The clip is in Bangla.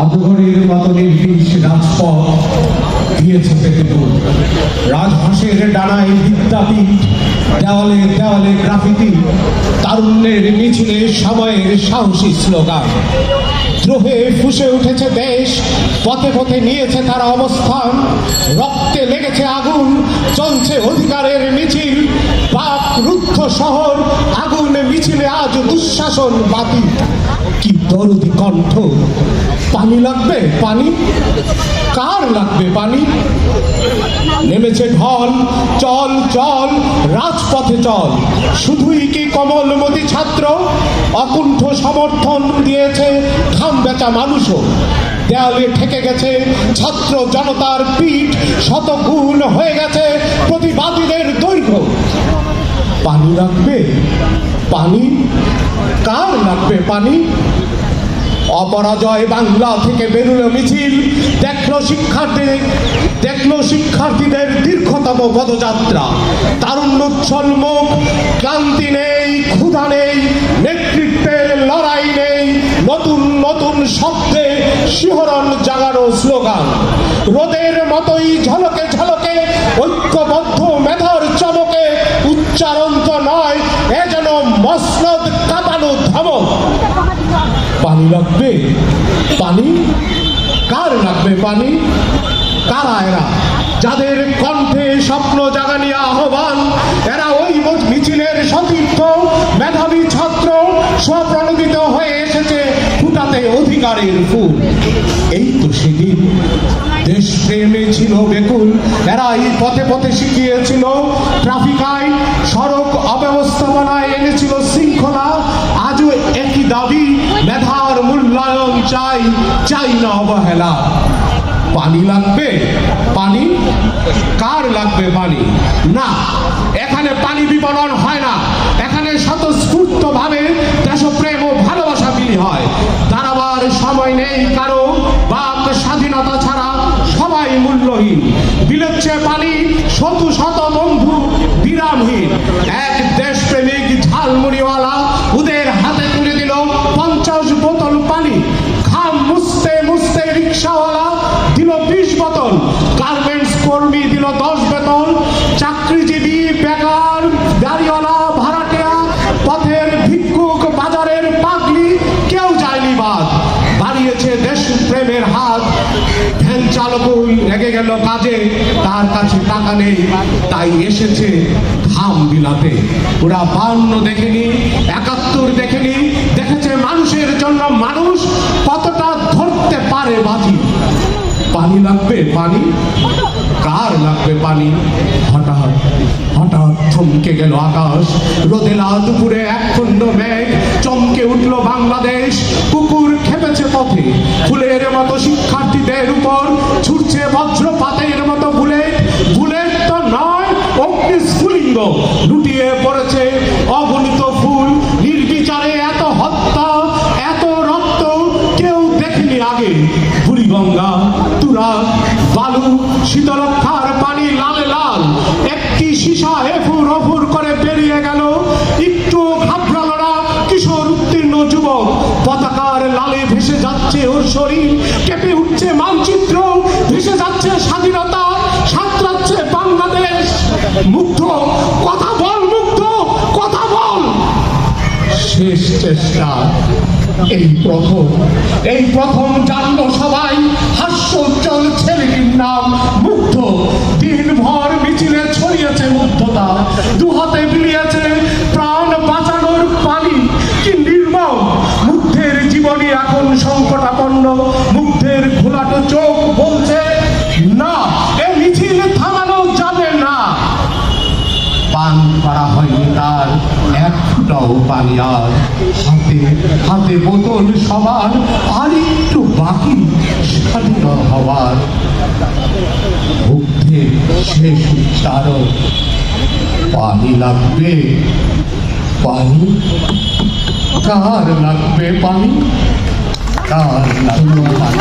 অজগরের মতো নির্বিষ রাজপথ দিয়েছে পেতেপুর রাজহাঁসের ডানায় বিদ্যাপীঠ দেওয়ালে দেওয়ালে গ্রাফিতি, তারুণ্যের মিছিলে সময়ের সাহসী স্লোগান। দ্রোহে ফুসে উঠেছে দেশ, পথে পথে নিয়েছে তারা অবস্থান। রক্তে লেগেছে আগুন, চলছে অধিকারের মিছিল। পাক রুদ্ধ শহর দুঃশাসন বাতিল কি দরদি কণ্ঠ। পানি লাগবে? পানি? কার লাগবে পানি? নেমেছে ঢল। চল চল, রাজপথে চল। শুধুই কি কমলমতি ছাত্র? অকুণ্ঠ সমর্থন দিয়েছে ঘাম বেচা মানুষও। দেয়ালে ঠেকে গেছে ছাত্র জনতার পিঠ। শতগুণ হয়ে গেছে প্রতিবাদীদের দৈর্ঘ্য। পানি লাগবে? পানি কার লাগবে? পানি? অপরাজয় বাংলা থেকে বেরুলো মিছিল। দেখল শিক্ষার্থী দেখল শিক্ষার্থীদের দীর্ঘতম পদযাত্রা। তারুণ্যোচ্ছল মুখ, ক্লান্তি নেই, ক্ষুধা নেই, নেতৃত্বের লড়াই নেই, নতুন নতুন শব্দে শিহরণ জাগানো স্লোগান। রোদের মতোই ঝলকে ঐক্যবদ্ধ মেধার চমকে উচ্চারণ তো নয় এ যেন মসনদ কাঁপানো ধমক। পানি লাগবে? পানি? কার লাগবে পানি? কারা এরা? যাদের কণ্ঠে স্বপ্ন জাগানি আহ্বান, এরা ওই মিছিলের সতীর্থ, মেধাবী ছাত্র, স্বপ্রণোদিত হয়ে এসেছে ফুটাতে অধিকারের ফুল। এই তো সেদিন দেশপ্রেমে ছিল বেকুল। এরাই পথে পথে শিখিয়েছিল ট্রাফিক আইন সড়ক অব্যবস্থাপনায় এনেছিল শৃঙ্খলা। আজও একই দাবি, মেধার মূল্যায়ন চাই চাই না অবহেলা। পানি লাগবে? পানি? কার লাগবে পানি? না, এখানে পানি বিপণন হয় না। এখানে স্বতঃস্ফূর্ত ভাবে দেশপ্রেম ও ভালোবাসা বিলি হয়। দাঁড়াবার সময় নেই কারও ছাড়া সবাই দিলের চেয়ে পানি শত শত চালকও রেগে গেল কাজে। তার কাছে টাকা নেই, তাই এসেছে ঘাম বিলাতে। ওরা বান্ন দেখেনি, একাত্তর দেখেনি, দেখেছে মানুষের জন্য মানুষ কতটা ধরতে পারে বাজি। পানি লাগবে, পানি? কার লাগবে পানি? হঠাৎ হঠাৎ থমকে গেল আকাশ। রোদেলা দুপুরে এক খণ্ড মেঘ চমকে উঠল বাংলাদেশ। কুকুর খেপেছে পথে। ফুলের মতো শিক্ষার্থীদের উপর বজ্রপাতের মতো বুলেট বুলেট তো নয়, অগ্নিস্ফুলিঙ্গ লুটিয়ে পড়েছে অগণিত ফুল। নির্বিচারে এত হত্যা, এত রক্ত কেউ দেখেনি আগে। বুড়িগঙ্গা তুরা বালু, শীতলক্ষার পানি লাল লাল। একটি সীসা এফুর অফুর করে বেরিয়ে গেল। একটু ঘাবড়ালো কিশোর উত্তীর্ণ যুবক। পতাকার লালে ভেসে যাচ্ছে ওর শরীর, কেঁপে উঠছে মানচিত্র। ভেসে যাচ্ছে স্বাধীনতা সাঁতরাচ্ছে বাংলাদেশ। মুগ্ধ, কথা বল মুগ্ধ, কথা বল। শেষ চেষ্টা। এই প্রথম এই প্রথম জানলো সবাই, হাস্য উজ্জ্বল ছেলেটির নাম মুগ্ধ, দিনভর মিছিলে ছড়িয়েছে মুগ্ধতা। দু হাতে বিলিয়েছে প্রাণ বাঁচানোর পানি। কি নির্মম, মুগ্ধের জীবনী এখন সংকটাপন্ন। তার এক ফুটাও পানি আর হাতে হাতে বোতল সবার, আর একটু বাকি স্বাধীন হওয়ার। বুদ্ধে শেষ উচ্চারণ, পানি লাগবে, পানি? কার লাগবে পানি? কার লাগবে পানি?